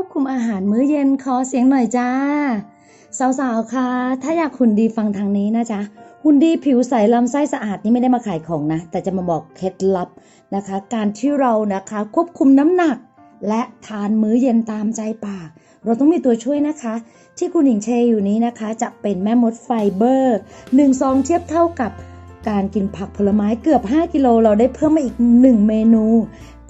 ควบคุมอาหารมื้อเย็นขอเสียงหน่อยจ้า สาวๆค่ะถ้าอยากหุ่นดีฟังทางนี้นะจ๊ะหุ่นดีผิวใสลำไส้สะอาดนี่ไม่ได้มาขายของนะ แต่จะมาบอกเคล็ดลับนะคะ การที่เรานะคะควบคุมน้ำหนัก และทานมื้อเย็นตามใจปาก เราต้องมีตัวช่วยนะคะ ที่คุณหญิงเชยอยู่นี้นะคะ จะเป็นแม่มดไฟเบอร์1ซองเทียบเท่ากับการกินผักผลไม้เกือบ 5 กิโล เราได้เพิ่มมาอีก 1 เมนู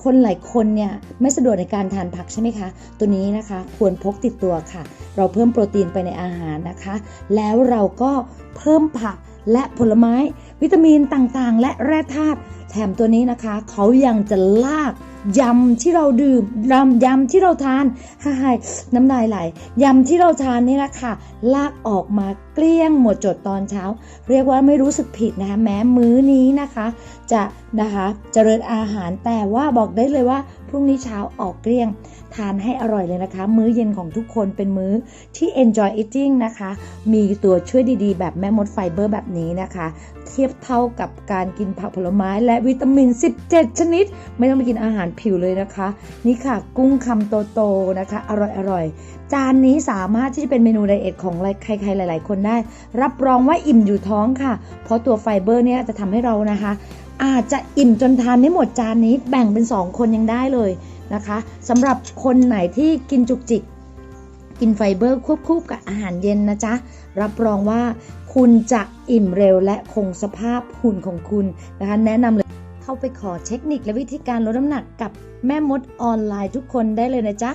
คนหลายคนเนี่ยไม่สะดวกในการทานผักใช่ไหมคะ ตัวนี้นะคะควรพกติดตัวค่ะ เราเพิ่มโปรตีนไปในอาหารนะคะ แล้วเราก็เพิ่มผักและผลไม้ วิตามินต่างๆ และแร่ธาตุแถมตัวนี้นะคะ เขายังจะลากยำที่เราดื่มยำยำที่เราทานฮ่าน้ำลายไหลยำที่เราทานนี่แหละค่ะ ลากออกมา กลี้ยงหมดจดตอนเช้า เรียกว่าไม่รู้สึกผิดนะคะแม้มื้อนี้นะคะ จะนะคะเจริญอาหารแต่ว่าบอกได้เลยว่าพรุ่งนี้เช้าออกเกลี้ยง ทานให้อร่อยเลยนะคะ มื้อเย็นของทุกคนเป็นมื้อที่ enjoy eating นะคะ มีตัวช่วยดีๆ แบบแม่มดไฟเบอร์แบบนี้นะคะ เทียบเท่ากับการกินผักผลไม้และวิตามิน 17 ชนิด ไม่ต้องไปกินอาหารผิวเลยนะคะ นี่ค่ะกุ้งคำโตๆนะคะ อร่อยๆ จานนี้สามารถที่จะเป็นเมนูไดเอทของใครๆหลาย ๆ คนได้รับรองว่าอิ่มอยู่ท้องค่ะ เพราะตัวไฟเบอร์เนี่ยจะทำให้เรานะคะ อาจจะอิ่มจนทานไม่หมดจานนี้แบ่งเป็น 2 คนยังได้เลยนะคะสำหรับคนไหนที่กินจุกจิก กินไฟเบอร์ควบคู่กับอาหารเย็นนะจ๊ะ รับรองว่าคุณจะอิ่มเร็วและคงสภาพหุ่นของคุณนะคะ แนะนำเลยเข้าไปขอเทคนิคและวิธีการลดน้ำหนักกับแม่มดออนไลน์ทุกคนได้เลยนะจ๊ะ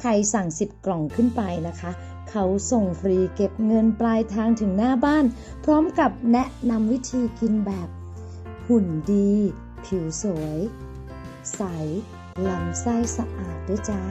ใครสั่ง 10 กล่องขึ้นไปนะคะ เขาส่งฟรีเก็บเงินปลายทางถึงหน้าบ้าน พร้อมกับแนะนำวิธีกินแบบ หุ่นดี ผิวสวย ใสลำไส้สะอาดด้วยจ้า